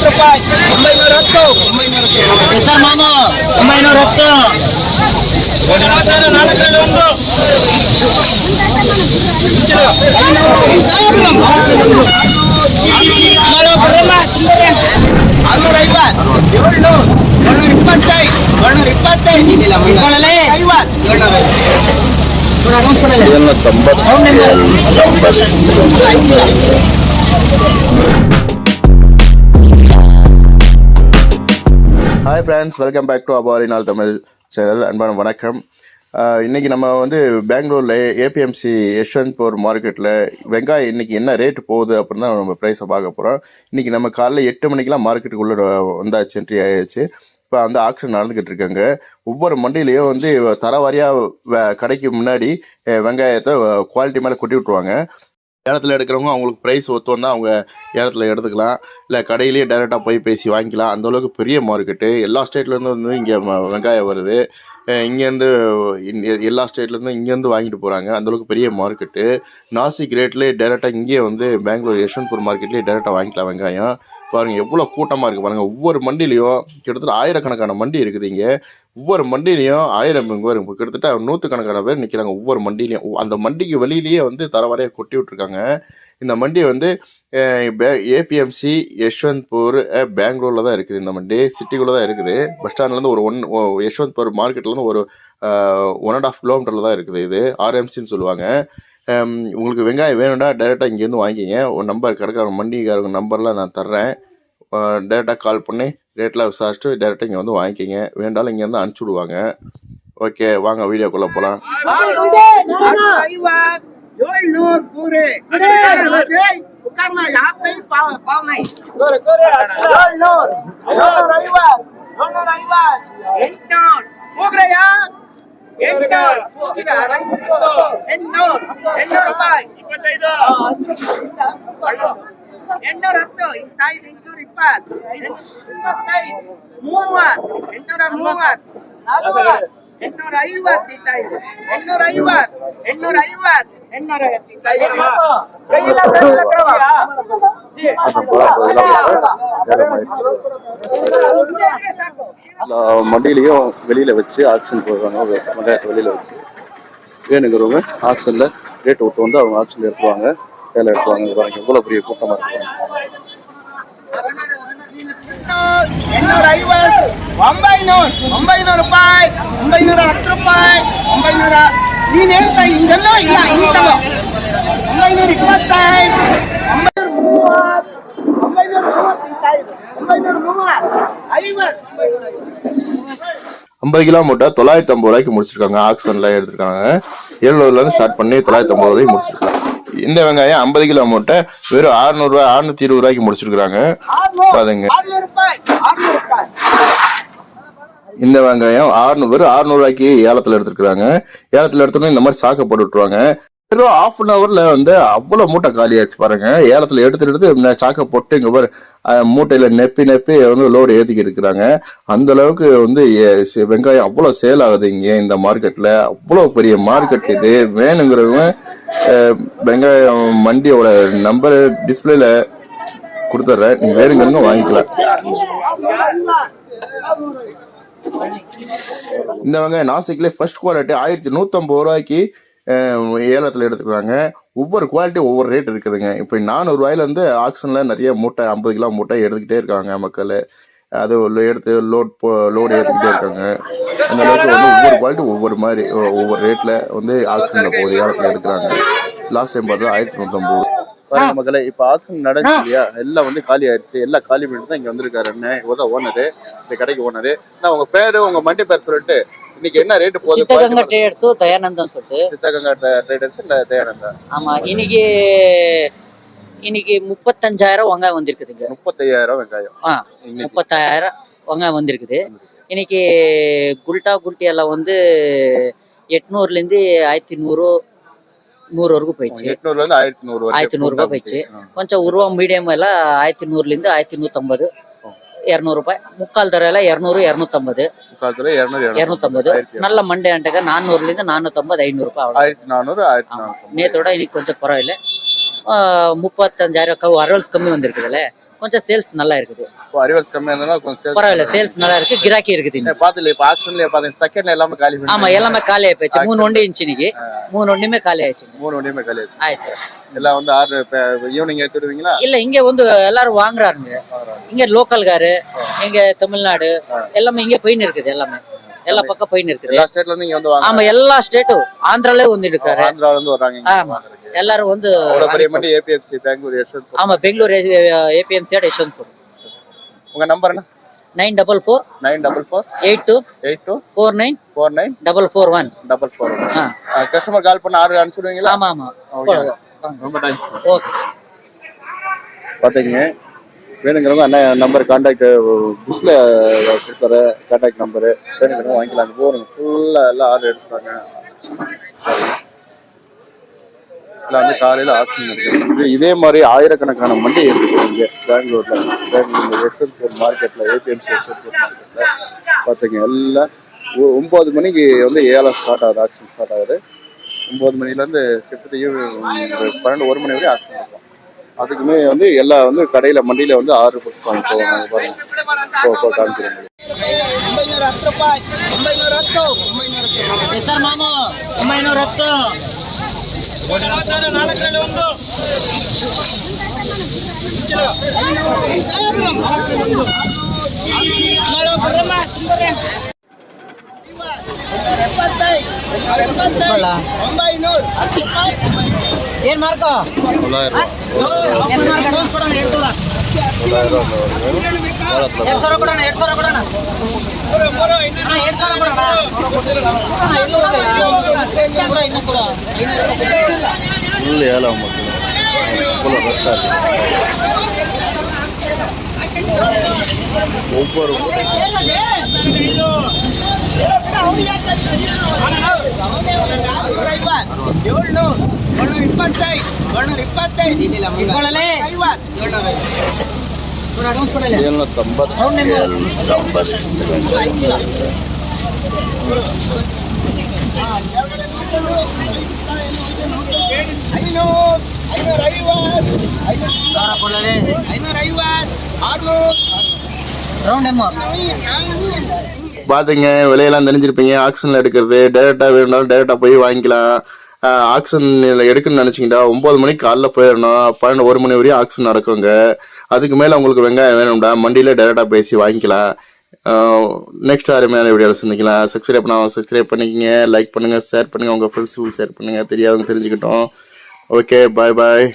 ಐವತ್ತು ರೂಪಾಯಿ ಒಂಬೈನೂರ ಹತ್ತು ಹೆಸರು ಮಾಮು ಒಂಬೈನೂರ ಹತ್ತು ನಾಲ್ಕರಲ್ಲಿ ಒಂದು ಆರ್ನೂರ ಐವತ್ತು ಏಳ್ನೂರು ಏಳ್ನೂರ ಇಪ್ಪತ್ತೈದು ಏಳ್ನೂರ ಇಪ್ಪತ್ತೈದು ಇದಿಲ್ಲ ಐವತ್ತು ಏಳ್ನೂರ ಇದನ್ನು ತೊಂಬತ್ತು hi friends welcome back to அபாரி நாள் தமிழ் சேனல் அன்பான வணக்கம். இன்றைக்கி நம்ம வந்து பெங்களூரில் ஏபிஎம்சி யஷ்வந்த்பூர் மார்க்கெட்டில் வெங்காயம் இன்னைக்கு என்ன ரேட்டு போகுது அப்படின்னு தான் நம்ம ப்ரைஸை பார்க்க போகிறோம் இன்றைக்கி நம்ம காலைல எட்டு மணிக்கெலாம் மார்க்கெட்டுக்குள்ளே வந்தாச்சு என்ட்ரி ஆயாச்சு. இப்போ அந்த ஆக்ஷன் நடந்துக்கிட்டு இருக்காங்க. ஒவ்வொரு மண்டிலையும் வந்து தரவாரியாக கடைக்கு முன்னாடி வெங்காயத்தை குவாலிட்டி மேலே கொட்டி விட்ருவாங்க ஏலத்தில் எடுக்கிறவங்க அவங்களுக்கு ப்ரைஸ் ஒத்து வந்தால் அவங்க ஏலத்தில் எடுத்துக்கலாம். இல்லை கடையிலேயே டைரெக்டாக போய் பேசி வாங்கிக்கலாம். அந்த அளவுக்கு பெரிய மார்க்கெட்டு எல்லா ஸ்டேட்லேருந்து வந்து இங்கே வெங்காயம் வருது. இங்கேருந்து எல்லா ஸ்டேட்லேருந்து இங்கேருந்து வாங்கிட்டு போகிறாங்க அந்தளவுக்கு பெரிய மார்க்கெட்டு நாசிக் ரேட்லேயே டேரெக்டாக இங்கேயே வந்து பெங்களூர் யஷ்வந்த்பூர் மார்க்கெட்லேயே டேரெக்டாக வாங்கிக்கலாம் வெங்காயம். பாருங்கள் எவ்வளோ கூட்டமாக இருக்குது பாருங்கள் ஒவ்வொரு மண்டிலையும் கிட்டத்தட்ட ஆயிரக்கணக்கான மண்டி இருக்குது இங்கே. ஒவ்வொரு மண்டிலையும் ஆயிரம் இங்கே வரும் கிட்டத்தட்ட நூற்றுக்கணக்கான பேர் நிற்கிறாங்க ஒவ்வொரு மண்டிலையும். அந்த மண்டிக்கு வெளியிலேயே வந்து தரவரையாக கொட்டி விட்ருக்காங்க இந்த மண்டி வந்து ஏபிஎம்சி யஷ்வந்த்பூர் பெங்களூரில் தான் இருக்குது. இந்த மண்டி சிட்டிக்குள்ளே தான் இருக்குது. பஸ் ஸ்டாண்ட்லேருந்து ஒரு ஒன் ஓ- யஷ்வந்த்பூர் மார்க்கெட்லேருந்து ஒரு ஒன் அண்ட் ஆஃப் கிலோமீட்டரில் தான் இருக்குது இது. ஆர்எம்சின்னு சொல்லுவாங்க. உங்களுக்கு வெங்காயம் வேணும்டா டேரெக்டாக இங்கேருந்து வாங்கிங்க. ஒரு நம்பர் கிடக்கார மண்டிக்காரங்க நம்பர்லாம் நான் தர்றேன். டேரெக்டாக கால் பண்ணி ரேட்லாம் விசாரிச்சுட்டு டேரெக்டாக இங்கே வந்து வாங்கிக்கிங்க. வேண்டாலும் இங்கேருந்து அனுப்பிச்சி விடுவாங்க. ஓகே வாங்க வீடியோக்குள்ளே போகலாம். ಐವತ್ತು ಏಳ್ನೂರು ಪೂರೆ ಕುಕ್ಕರ್ನ ಯಾತೈ ಪಾವ್ ಪಾವ್ನೈ ಏಳ್ನೂರು ಏಳ್ನೂರ ಐವತ್ತು ಏಳ್ನೂರ ಐವತ್ತು ಎಂಟ್ನೂರು ಹೋಗ್ರಯ್ಯ ಎಂಟ್ನೂರು ಎಂಟ್ನೂರು ಎಂಟ್ನೂರು ರೂಪಾಯಿ ಎಂಟ್ನೂರ ಹತ್ತು ಇಂತಾಯ್ತು ಎಂಟ್ನೂರ ಇಪ್ಪತ್ತು ಇಪ್ಪತ್ತೈದು ಮೂವತ್ತು ಎಂಟ್ನೂರ ಮೂವತ್ತು ನಲವತ್ತು ಎಂಟ್ನೂರ ಐವತ್ತು ಇಂತಾಯ್ತು ಎಂಟ್ನೂರ ಐವತ್ತು ಎಂಟ್ನೂರ ಐವತ್ತು ಎಂಟ್ನೂರ ಐವತ್ತು ಇಂತಾಯ್ತು ಕೈಯಿಲ್ಲ ಕೈಯಿಲ್ಲ ಕಣವ. ಸಾಕು. மண்டியிலையும் வெளியில் வச்சு ஆக்ஷன் போடுவாங்க வெ- வெங்காயத்தை வெளியில் வச்சு வேணுங்கிறவங்க ஆக்ஷனில் ரேட் விட்டு வந்து அவங்க ஆக்ஷனில் எடுத்துருவாங்க வேலை எடுத்துவாங்க இது பாருங்க எவ்வளோ பெரிய கூட்டமாக இருக்கு ಎಂಟ್ನೂರ ಐವತ್ತು ಒಂಬೈನೂರು ಒಂಬೈನೂರು ರೂಪಾಯಿ ಒಂಬೈನೂರ ಹತ್ತು ರೂಪಾಯಿ ಒಂಬೈನೂರ ನೀನ್ ಹೇಳ್ತಾ ಹಿಂಗೆಲ್ಲ ಇಲ್ಲ ಇಂಥವ ಒಂಬೈನೂರ ಇಪ್ಪತ್ತೈದು ಒಂಬೈನೂರ ಮೂವತ್ತು ಒಂಬೈನೂರ ಮೂವತ್ತು ಇಂತಾಯ್ತು ಒಂಬೈನೂರ ಮೂವತ್ತು ಐವತ್ತು ஐம்பது கிலோ மூட்டை தொள்ளாயிரத்தி ஐம்பது ரூபாய்க்கு முடிச்சிருக்காங்க ஆக்ஷனில் எடுத்திருக்காங்க எழுநூறுலேருந்து ஸ்டார்ட் பண்ணி தொள்ளாயிரத்தி ஐம்பது ரூபாய்க்கு முடிச்சிருக்காங்க இந்த வெங்காயம் ஐம்பது கிலோ மூட்டை வெறும் அறுநூறுவா அறுநூத்தி இருபது ரூபாய்க்கு முடிச்சிருக்காங்க ಆರ್ನೂರು பாருங்க. இந்த வெங்காயம் ஆறுநூறு வெறும் ஆறுநூறுவாய்க்கு ஏலத்தில் எடுத்துருக்குறாங்க. ஏலத்தில் எடுத்தோன்னே இந்த மாதிரி சாக்க போட்டு விட்டுருவாங்க. வெறும் ஆஃப் அன் ஹவரில் வந்து அவ்வளோ மூட்டை காலியாச்சு பாருங்க. ஏலத்தில் எடுத்துட்டு எடுத்து சாக்கை போட்டு இங்கே பாரு மூட்டையில் நெப்பி நெப்பி வந்து லோடு ஏற்றிக்கி இருக்கிறாங்க. அந்த அளவுக்கு வந்து வெங்காயம் அவ்வளோ சேல் ஆகுது இங்கே இந்த மார்க்கெட்டில் அவ்வளோ பெரிய மார்க்கெட் இது. வேணுங்கிறவங்க வெங்காயம் மண்டியோட நம்பர் டிஸ்பிளேல கொடுத்துட்றேன் நீ வேணுங்கிறவங்க வாங்கிக்கலாம் இந்த வெங்காயம் நாசிக்லேயே ஃபர்ஸ்ட் குவாலிட்டி ஆயிரத்தி நூற்றம்பது ரூபாய்க்கு ஏலத்தில் எடுத்துக்கிறாங்க. ஒவ்வொரு குவாலிட்டி ஒவ்வொரு ரேட் இருக்குதுங்க. இப்போ நானூறுரூவாயிலேருந்து ஆக்ஷனில் நிறைய மூட்டை ஐம்பது கிலோ மூட்டை எடுத்துக்கிட்டே இருக்காங்க மக்கள். அது எடுத்து லோட் போ லோடு ஏற்றிக்கிட்டே இருக்காங்க. அந்த அளவுக்கு வந்து ஒவ்வொரு குவாலிட்டி ஒவ்வொரு மாதிரி ஒவ்வொரு ரேட்டில் வந்து ஆக்ஷனில் போகுது ஏலத்தில் எடுக்கிறாங்க. லாஸ்ட் டைம் பார்த்தா ஆயிரத்தி நூற்றம்பது பாருங்க மக்களே இப்போ ஆக்ஷன் நடந்துச்சு இல்லையா? எல்லாம் வந்து காலி ஆயிடுச்சு எல்லாம் காலி பண்ணிட்டு தான் இங்கே வந்திருக்காரு அண்ணன் தான் ஓனரு இந்த கடைக்கு ஓனரு நான் உங்க பேரு உங்க மண்டி பேர் சொல்லிட்டு இன்னைக்கு என்ன ரேட் போகுது? சித்தகங்கா ட்ரேடர்ஸு தயானந்தம் சொல்லிட்டு. சித்தகங்கா ட்ரேடர்ஸ் தயானந்தா? ஆமா இன்னைக்கு இன்னைக்கு முப்பத்தஞ்சாயிரம் வெங்காயம் வந்திருக்குதுங்க முப்பத்தையாயிரம் வெங்காயம். முப்பத்தாயிரம் வெங்காயம் வந்திருக்குது. இன்னைக்கு குல்டா குல்ட்டி எல்லாம் வந்து எட்நூறுலேருந்து ஆயிரத்தி நூறு நூறு வரைக்கும் போயிடுச்சு. எட்நூறுல இருந்து ஆயிரத்தி நூறு வரைக்கும் ஆயிரத்தி நூறு ரூபாய் போயிடுச்சு. ஆ. கொஞ்சம் உருவா மீடியம் எல்லாம் ஆயிரத்தி நூறுலேருந்து ஆயிரத்தி நூற்றம்பது இரநூறுபாய். முக்கால் இரநூறு இரநூத்தம்பது. முக்காலத்துல இருநூறு இரநூத்தம்பது. ஆயிரத்தி நல்ல மண்டே ஆண்டுக்க நானூறுலேருந்து நானூற்றம்பது ஐநூறுரூபா ஆயிரத்தி நானூறு நேத்தோட இன்னைக்கு கொஞ்சம் பரவாயில்ல முப்பத்தஞ்சாயிரம் அரவல்ஸ் கம்மி வந்திருக்குதுல்ல. கொஞ்சம் சேல்ஸ் நல்லா இருக்குது. இப்போ அறிவல்ஸ் கம்மியாக இருந்தாலும் கொஞ்சம் பரவாயில்ல சேல்ஸ் நல்லா இருக்கு கிராக்கி இருக்குது இப்போ ஆக்ஷன்ல பார்த்தீங்க செகண்ட்ல எல்லாமே காலி ஆமா எல்லாமே காலி ஆயிடுச்சு மூணு ஒண்டி இருந்துச்சு இன்னைக்கு. மூணு ஒண்டியுமே காலி ஆயிடுச்சுங்க மூணு வண்டியுமே காலி ஆச்சு ஆயிடுச்சு. எல்லாம் வந்து ஆர்டர் ஈவினிங் எடுத்துடுவீங்களா? இல்ல இங்க வந்து எல்லாரும் வாங்குறாருங்க. இங்க லோக்கல்காரு இங்க தமிழ்நாடு எல்லாமே இங்க போயின்னு இருக்குது எல்லாமே. எல்லா பக்கம் போயின்னு இருக்குது. எல்லா ஸ்டேட்ல இருந்து இங்க வந்து ஆமா எல்லா ஸ்டேட்டும் ஆந்திராலே வந்து இருக்காரு. ஆந்திரால இருந்து வர்றாங்க ஆமா. எல்லாரும் வந்து அவ்வளவு பெரிய மண்டி ஏபிஎஃப்சி பெங்களூர் யஷ்வந்த் ஆமா பெங்களூர் ஏபிஎம்சி யஷ்வந்த்பூர் உங்க நம்பர் என்ன? Nine double four nine double four eight two eight two four nine four nine double four one. Double four ஆ. கஸ்டமர் கால் பண்ண ஆர்டர் அனுப்பிச்சுடுவீங்களா? ஆமா ஆமா. Okay. ரொம்ப தேங்க்ஸ் ஓகே. பார்த்தீங்க வேணுங்கிறவங்க அண்ணன் நம்பர் கான்டாக்ட் டிஸ்பிளே கொடுக்குற கான்டாக்ட் நம்பரு வேணுங்கிறவங்க வாங்கிக்கலாம் போகிறோம் ஃபுல்லாக எல்லாம் ஆர்டர் எடுத்துட்டாங்க எல்லாம் வந்து காலையில் ஆக்ஷன் இருக்குது இது இதே மாதிரி ஆயிரக்கணக்கான மண்டி இருக்குது இங்கே பெங்களூரில் பெங்களூர் யஷ்வந்த்பூர் மார்க்கெட்டில் ஏபிஎம்சி யஷ்வந்த்பூர் மார்க்கெட்டில் பார்த்தீங்க எல்லாம் ஒ- ஒம்பது மணிக்கு வந்து ஏலம் ஸ்டார்ட் ஆகுது ஆக்ஷன் ஸ்டார்ட் ஆகுது ஒம்பது மணிலேருந்து கிட்டத்தட்ட ஈவினிங் ஒரு பன்னெண்டு ஒரு மணி வரையும் ஆக்ஷன் இருக்கும் அதுக்குமே வந்து எல்லா வந்து கடையில் மண்டியில் வந்து ஆர்டர் பிடிச்சி வாங்கி போவாங்க பாருங்க இப்போ இப்போ காமிக்கிறேன் ಒಂಬೈನೂರ ಹತ್ತು ರೂಪಾಯಿ ಒಂಬೈನೂರ ಹತ್ತು ಒಂಬೈನೂರ ಹತ್ತು ಸರ್ ಮಾಮು ಒಂಬೈನೂರ ಹತ್ತು ಏನ್ ನಾಲ್ಕರಲ್ಲಿ ಒಂದು ಏನ್ ಮಾಡ್ಕೋ ಏನ್ ಫುಲ್ ಹೇಳ ಫುಲ್ ರಶ್ ಒಬ್ಬರು ಏಳ್ನೂರು ಏಳ್ನೂರ ಇಪ್ಪತ್ತೈದು ಏಳ್ನೂರ ಇಪ್ಪತ್ತೈದು. ಏಳ್ನೂರ ಐವತ್ತು பார்த்துங்க விலையெல்லாம் தெரிஞ்சிருப்பீங்க. ஆக்ஷனில் எடுக்கிறது டேரெக்டாக வேணும்னாலும் டேரெக்டாக போய் வாங்கிக்கலாம். ஆக்ஷன் எடுக்கணும்னு நினச்சிங்கன்னா ஒம்பது மணிக்கு காலைல போயிடணும். பன்னெண்டு ஒரு மணி வரையும் ஆக்ஷன் நடக்குங்க. அதுக்கு மேலே உங்களுக்கு வெங்காயம் வேணும்டா மண்டியில் டேரெக்டாக பேசி வாங்கிக்கலாம். நெக்ஸ்ட் அருமையான வீடியோவில் சந்திக்கலாம். சப்ஸ்கிரைப் பண்ண சப்ஸ்கிரைப் பண்ணிக்கங்க. லைக் பண்ணுங்கள் ஷேர் பண்ணுங்கள் உங்கள் ஃப்ரெண்ட்ஸுக்கு ஷேர் பண்ணுங்கள் தெரியாதவங்க தெரிஞ்சுக்கிட்டோம். ஓகே பாய் பாய்